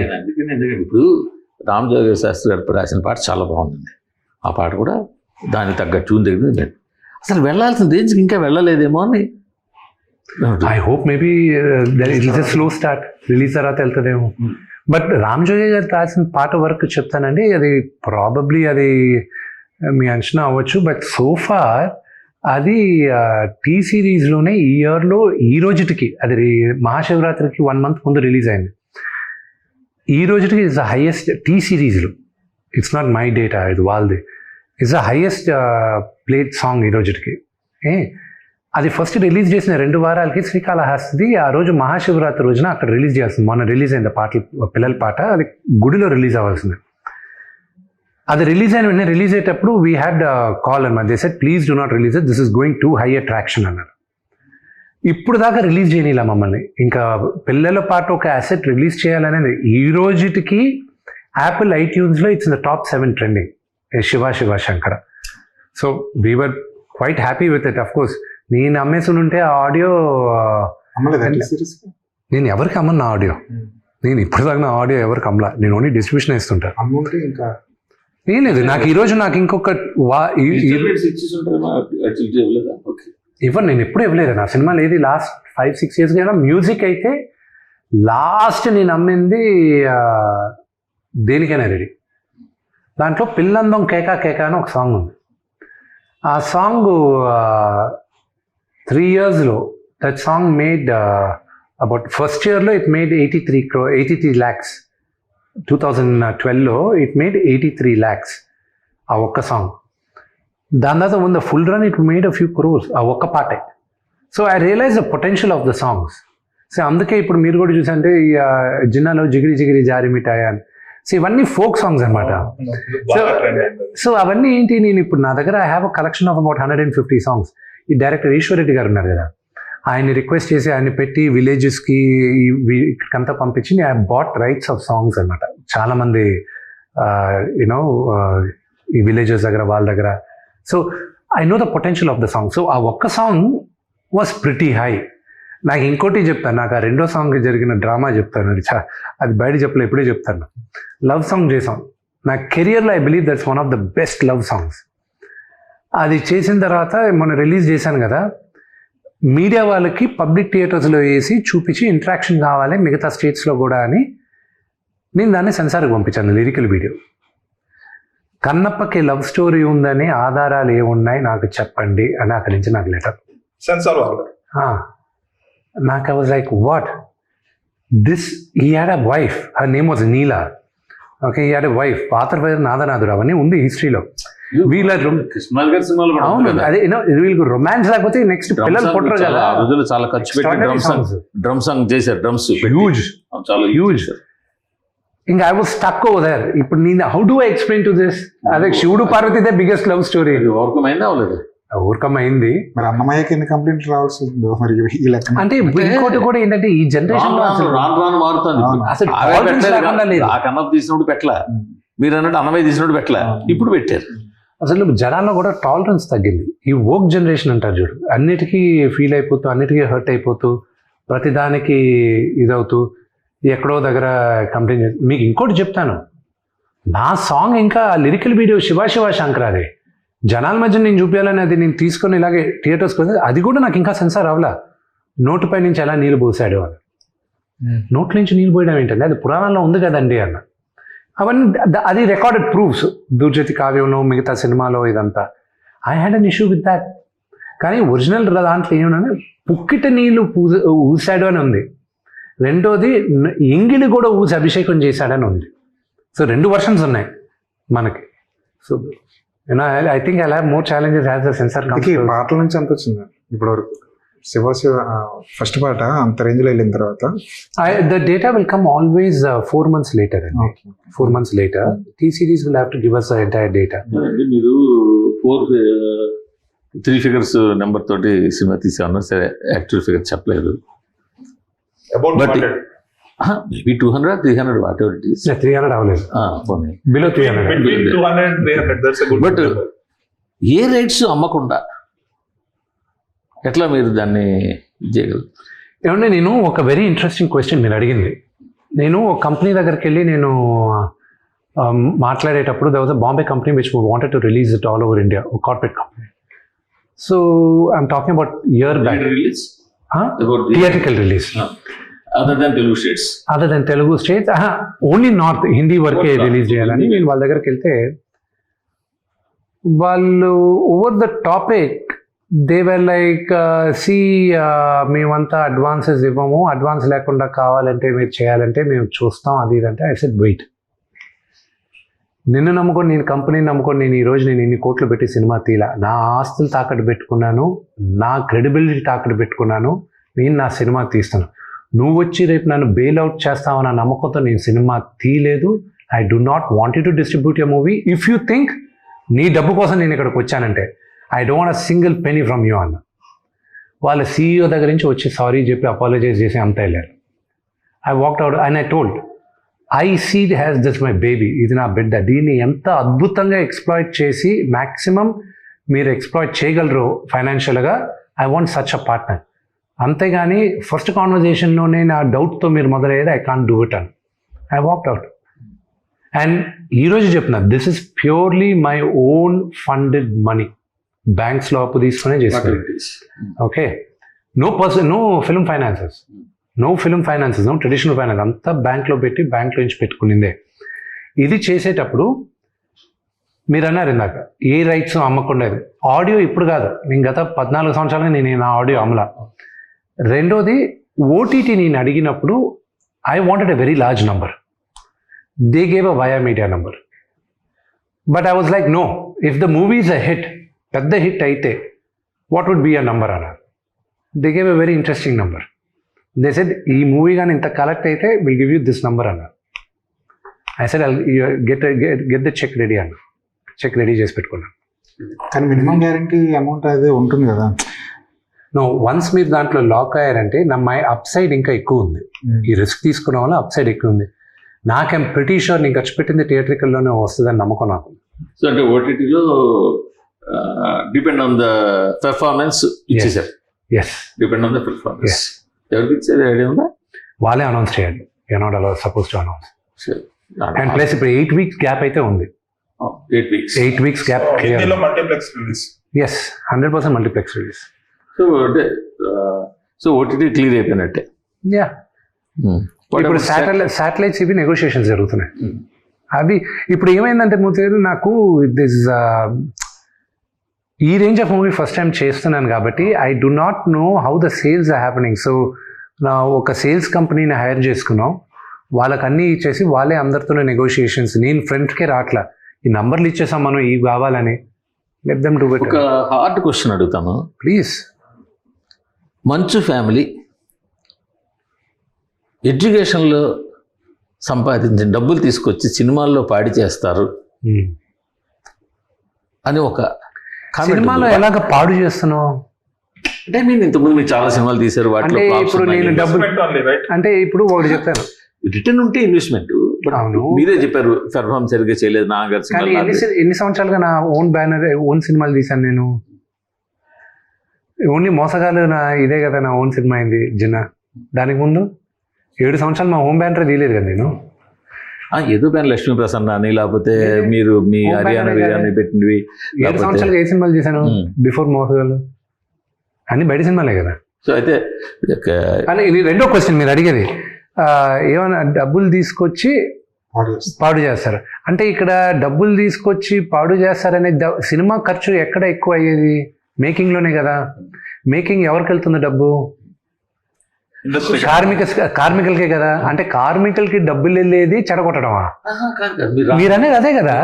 నేను అందుకని ఎందుకంటే ఇప్పుడు రామజోగ శాస్త్రి గారు రాసిన పాట చాలా బాగుందండి. ఆ పాట కూడా దానికి తగ్గ ట్యూన్ దగ్గర అసలు వెళ్ళాల్సిన రేంజ్కి ఇంకా వెళ్ళలేదేమో అని. I hope maybe slow start release తర్వాత వెళ్తుందేమో. Hmm. బట్ రామ్ జోగి గారు రాసిన పాట వరకు చెప్తానండి. అది ప్రాబబ్లీ అది మీ అంచనా అవ్వచ్చు. బట్ సోఫార్ అది టీ సిరీస్లోనే ఈ ఇయర్లో ఈ రోజుటికి అది మహాశివరాత్రికి వన్ మంత్ ముందు రిలీజ్ అయింది. ఈ రోజుటికి ఇస్ ద హైయెస్ట్ టీ సిరీస్లు ఇట్స్ నాట్ మై డేటా ఇది వాళ్ళది. It's the highest plate song ఈ రోజుటికి ఏ? అది ఫస్ట్ రిలీజ్ చేసిన రెండు వారాలకి శ్రీకాళహస్తి ఆ రోజు మహాశివరాత్రి రోజున అక్కడ రిలీజ్ చేయాల్సింది. మొన్న రిలీజ్ అయింది పాటలు పిల్లల పాట అది గుడిలో రిలీజ్ అవ్వాల్సింది. అది రిలీజ్ అయిన వెంటనే రిలీజ్ అయ్యేటప్పుడు వీ హ్యాడ్ కాల్ అన్నమాట. They said please do not release this is going to high attraction అన్నారు. ఇప్పుడు దాకా రిలీజ్ చేయనిలా మమ్మల్ని. ఇంకా పిల్లల పాట ఒక అసెట్ రిలీజ్ చేయాలనేది ఈ రోజుటికి Apple ఐట్యూన్స్లో it's the top seven trending. Shiva Shiva Shankara. So we're quite happy with it of course నేను అమ్మేసి ఉంటే ఆ ఆడియో నేను ఎవరికి అమ్మను నా ఆడియో? నేను ఇప్పుడు దాకా నా ఆడియో ఎవరికి అమ్మలా? నేను ఓన్లీ డిస్ట్రిబ్యూషన్ ఇస్తుంటా అమ్ముంటే ఇంకా ఏం లేదు నాకు ఈ రోజు నాకు ఇంకొక వా ఈ- ఇవ్వను నేను ఎప్పుడు ఇవ్వలేదు. నా సినిమాలు ఏది లాస్ట్ ఫైవ్ సిక్స్ ఇయర్స్ అయినా మ్యూజిక్ అయితే లాస్ట్ నేను అమ్మింది దేనికైనా రెడీ దాంట్లో పిల్లందం కేకా కేకా అని ఒక సాంగ్ ఉంది. ఆ సాంగ్ త్రీ ఇయర్స్లో that song made about first ఇయర్లో it made eighty three crore eighty three lakhs two thousand ట్వెల్వ్లో it made eighty three lakhs ఆ ఒక్క సాంగ్ దాని తర్వాత ఉన్న full run it made a few crores ఆ ఒక్క పాటే. So I realise the potential of the songs so అందుకే ఇప్పుడు మీరు కూడా చూసంటే ఈ, జిన్నాలో జిగిరి జిగిరి జారి మిఠాయి అని. సో ఇవన్నీ ఫోక్ సాంగ్స్ అనమాట అయింది. సో అవన్నీ ఏంటి నేను ఇప్పుడు నా దగ్గర I have a collection of about hundred and fifty songs ఈ డైరెక్టర్ ఈశ్వరెడ్డి గారు ఉన్నారు కదా. ఆయన్ని రిక్వెస్ట్ చేసి ఆయన పెట్టి విలేజెస్కి ఇక్కడికంతా పంపించి I bought rights of songs అనమాట చాలామంది యూనో ఈ విలేజెస్ దగ్గర వాళ్ళ దగ్గర so I know the potential of the song so ఆ ఒక్క సాంగ్ వాస్ ప్రిటీ హై నాకు ఇంకోటి చెప్తాను. నాకు ఆ రెండో సాంగ్ జరిగిన డ్రామా చెప్తాను అది చా అది బయట చెప్పలే ఇప్పుడే చెప్తాను. లవ్ సాంగ్ చేసాం నా కెరియర్లో I believe that's one of the best love songs అది చేసిన తర్వాత మొన్న రిలీజ్ చేశాను కదా. మీడియా వాళ్ళకి పబ్లిక్ థియేటర్స్లో వేసి చూపించి ఇంట్రాక్షన్ కావాలి మిగతా స్టేట్స్లో కూడా అని నేను దాన్ని సెన్సార్కి పంపించాను లిరికల్ వీడియో కన్నప్పకి లవ్ స్టోరీ ఉందని ఆధారాలు ఏమున్నాయి నాకు చెప్పండి అని అక్కడి నుంచి నాకు లెటర్ సెన్సార్ వాళ్ళు నాకు I was like what this he had a wife her name was Neela okay he had a wife పాత్ర పేరు నాదనాథుడు అవన్నీ ఉంది హిస్టరీలో వీళ్ళ అవును. అదే వీళ్ళకి రొమాన్స్ లేకపోతే నెక్స్ట్ పిల్లలు పుట్టరు చాలా- కదా. చాలా ఖర్చు పెట్టి డ్రమ్ సాంగ్ డ్రమ్ సాంగ్ చేశారు డ్రమ్స్ హ్యూజ్ చాలా Huge. ఇంకా I was stuck over there ఇప్పుడు నేను how do I explain to this అదే శివుడు Parvati they biggest love story overcome అయిందా అవ్వలేదు ఊరకం అయింది మరి అన్నమయ్యకి ఎన్ని కంప్లైంట్లు రావాల్సి ఉందో మరి ఈ లెక్క అంటే ఇంకోటి కూడా ఏంటంటే ఈ జనరేషన్ రాను రాను మారుతుంది. అసలు. ఆ కన్నప్ప తీసినప్పుడు పెట్టలా. మీరు అన్నట్టు అన్నమయ్య తీసినప్పుడు పెట్టలా. ఇప్పుడు పెట్టారు. అసలు జనాల్లో కూడా టాలరెన్స్ తగ్గింది. ఈ ఓక్ జనరేషన్ అంటారు చూడు. అన్నిటికీ ఫీల్ అయిపోతూ అన్నిటికీ హర్ట్ అయిపోతూ ప్రతిదానికి ఇదవుతూ ఎక్కడో దగ్గర కంప్లైంట్ చేసి మీకు ఇంకోటి చెప్తాను. నా సాంగ్ ఇంకా లిరికల్ వీడియో శివ శివ శంకరాది. జనాల మధ్య నేను చూపించాలని అది నేను తీసుకొని ఇలాగే థియేటర్స్కి వస్తే అది కూడా నాకు ఇంకా సెన్సార్ అవలా నోటుపై నుంచి ఎలా నీళ్ళు పోసాడు అని. నోట్ల నుంచి నీళ్ళు పోయడం ఏంటంటే అది పురాణంలో ఉంది కదండి అన్న. అవన్నీ అది రికార్డెడ్ ప్రూఫ్స్ దుర్జతి కావ్యంలో మిగతా సినిమాలో ఇదంతా. I had an issue with that కానీ ఒరిజినల్ దాంట్లో ఏమన్నా పుక్కిట నీళ్ళు పూజ ఊసాడు అని ఉంది. రెండోది న- ఎంగిలి కూడా ఊసి అభిషేకం చేశాడని ఉంది. సో రెండు వర్షన్స్ ఉన్నాయి మనకి. So you know I think I have more challenges has the censor పాటల నుంచి ఎంత వచ్చింది? ఇప్పటి వరకు శివ శివ ఫస్ట్ పాట అంత రేంజ్లో వెళ్ళిన తర్వాత. The data will come always four months later అండి. Four months later T series will have to give us entire data అంటే మీరు ఫోర్ త్రీ ఫిగర్స్ నెంబర్ తోటి సినిమా తీసామన్నారు సరే యాక్చువల్ ఫిగర్ చెప్పలేదు. Maybe two hundred three hundred whatever it is three hundred అవ్వలేదు below three hundred two hundred three hundred that's But- ఏ rights అమ్మకుండా ఎట్లా మీరు దాన్ని చేయగలరు? ఏమంటే నేను ఒక వెరీ ఇంట్రెస్టింగ్ క్వశ్చన్ మీరు అడిగింది. నేను ఒక కంపెనీ దగ్గరికి వెళ్ళి నేను మాట్లాడేటప్పుడు there was a Bombay company which wanted to release it all over India ఒక corporate company so I'm talking about year back release theatrical release other than Telugu states other than Telugu states only north Hindi వరకే. Release చేయాలని నేను వాళ్ళ దగ్గరికి వెళ్తే వాళ్ళు over the topic they were like see మేమంతా advances ఇవ్వము advance లేకుండా కావాలంటే మీరు చేయాలంటే మేము చూస్తాం అది ఇది అంటే. ఐ సెడ్ వెయిట్ నిన్ను నమ్ముకొని నేను కంపెనీని నమ్ముకొని నేను ఈ రోజు నేను ఇన్ని కోట్లు పెట్టి సినిమా తీలా నా ఆస్తులు తాకట్టు పెట్టుకున్నాను నా క్రెడిబిలిటీ తాకట్టు పెట్టుకున్నాను నేను నా సినిమా తీస్తాను. నువ్వు వచ్చి రేపు నన్ను బెయిల్ అవుట్ చేస్తావన్న నమ్మకంతో నేను సినిమా తీయలేదు. I do not want to distribute your movie if you think నీ డబ్బు కోసం నేను ఇక్కడికి వచ్చానంటే I don't want single penny from you అన్న. వాళ్ళ సీఈఓ దగ్గర నుంచి వచ్చి సారీ చెప్పి అపాలజైజ్ చేసి అంత వెళ్ళారు. I walked out and I told I see has this my baby ఇది నా బిడ్డ. దీన్ని ఎంత అద్భుతంగా ఎక్స్ప్లాయిట్ చేసి మ్యాక్సిమం మీరు ఎక్స్ప్లాయిట్ చేయగలరు ఫైనాన్షియల్గా I want such a partner అంతేగాని ఫస్ట్ కాన్వర్జేషన్లోనే నా డౌట్తో మీరు మొదలయ్యేది ఐ కాంట్ డూ ఇట్ అని. ఐ వాక్డ్ అవుట్ అండ్ ఈరోజు చెప్తున్నా this is purely my own funded money బ్యాంక్స్లో అప్పు తీసుకునే చేస్తాను okay no person no film finances no film finances no traditional finance అంతా బ్యాంక్లో పెట్టి బ్యాంక్లో నుంచి పెట్టుకునిందే. ఇది చేసేటప్పుడు మీరు అన్నారు ఇందాక ఏ రైట్స్ అమ్మకుండేది ఆడియో ఇప్పుడు కాదు. నేను గత పద్నాలుగు సంవత్సరాలుగా నేను నా ఆడియో అమల రెండోది ఓటీటీ నేను అడిగినప్పుడు I wanted a very large number they gave a via media number but I was like no if the movie is a hit పెద్ద హిట్ అయితే what would be a number అన్నారు. They gave a very interesting number they said ఈ movie కానీ ఇంత collect అయితే will give you this number అన్నారు. I said get get the cheque ready అన్న cheque ready చేసి పెట్టుకున్నాను. కానీ మినిమం గ్యారంటీ అమౌంట్ అదే ఉంటుంది కదా. నో వన్స్ మీరు దాంట్లో లాక్ అయ్యారంటే నా మై అప్ సైడ్ ఇంకా ఎక్కువ ఉంది. ఈ రిస్క్ తీసుకున్న వల్ల అప్ సైడ్ ఎక్కువ ఉంది. నాకేం ప్రతి షూర్ నేను ఖర్చు పెట్టింది థియేట్రికల్లోనే వస్తుందని నమ్మకం నాకు. సో అంటే ఓటీటీలో డిపెండ్ ఆన్ ద పెర్ఫార్మెన్స్ ఇచ్చేసారు yes depend on the performance ఎవరికి ఇచ్చేది ఐడియా ఉందా? వాళ్ళే అనౌన్స్ చేయాలి. యూనాట్ అలా suppose to announce and plus ఇప్పుడు ఎయిట్ వీక్స్ గ్యాప్ అయితే ఉంది. Eight weeks eight weeks gap yes hundred percent multiplex release so so OTT clear అయిపోయినట్టే. యా. ఇప్పుడు శాటిలైట్ శాటిలైట్స్ ఇవి నెగోషియేషన్స్ జరుగుతున్నాయి. Hmm. అవి ఇప్పుడు ఏమైందంటే మూర్తి నాకు దిస్ ఈ range of movie first time చేస్తున్నాను కాబట్టి I do not know how the sales are happening so నా ఒక సేల్స్ కంపెనీని హైర్ చేసుకున్నాం. వాళ్ళకి అన్నీ ఇచ్చేసి వాళ్ళే అందరితోనే నెగోషియేషన్స్ నేను ఫ్రెండ్స్కే రావట్లా ఈ నంబర్లు ఇచ్చేసాం మనం ఇవి కావాలని. లెట్ దమ్ డు ఒక హార్డ్ క్వశ్చన్ అడుగుతాను. ప్లీజ్ మంచు ఫ్యామిలీ ఎడ్యుకేషన్లో సంపాదించిన డబ్బులు తీసుకొచ్చి సినిమాల్లో పాడి చేస్తారు అని ఒక సినిమాలో. ఎలాగ పాడు చేస్తున్నావు అంటే మీరు ఇంతకుముందు మీరు చాలా సినిమాలు తీశారు వాటిలో అంటే ఇప్పుడు. నేను డబ్బులు అంటే ఇప్పుడు ఒకటి చెప్తాను రిటర్న్ ఉంటే ఇన్వెస్ట్మెంట్ అవును. మీరే చెప్పారు పెర్ఫార్మ్ సరిగ్గా చేయలేదు ఎన్ని సి- ఎన్ని సంవత్సరాలుగా నా ఓన్ బ్యానర్ ఓన్ సినిమాలు తీశాను నేను ఓన్లీ మోసగాలు నా ఇదే కదా నా ఓన్ సినిమా అయింది జిన్న. దానికి ముందు ఏడు సంవత్సరాలు మా హోమ్ బ్యానర్ తీయలేదు కదా నేను. ఏదో పైన లక్ష్మీ ప్రసన్న అని లేకపోతే మీరు మీ హర్యానా బిర్యానీ. పెట్టినవి ఏడు సంవత్సరాలుగా ఏ సినిమాలు మ్మ్. బిఫోర్ మోసగాలు అన్ని బయట సినిమాలే కదా. సో అయితే కానీ ఇది రెండో క్వశ్చన్ మీరు అడిగేది. ఆ, ఏమన్నా డబ్బులు తీసుకొచ్చి పాడు చేస్తారు. అంటే ఇక్కడ డబ్బులు తీసుకొచ్చి పాడు చేస్తారనే సినిమా ఖర్చు ఎక్కడ ఎక్కువ అయ్యేది? మేకింగ్లోనే కదా. మేకింగ్ ఎవరికి వెళ్తుంది డబ్బు? కార్మిక కార్మికులకే కదా. అంటే కార్మికులకి డబ్బులు వెళ్ళేది చెడగొట్టడమా? ఆహా, కాదు కాదు, మీరు రా- మీరు అనేది అదే కదా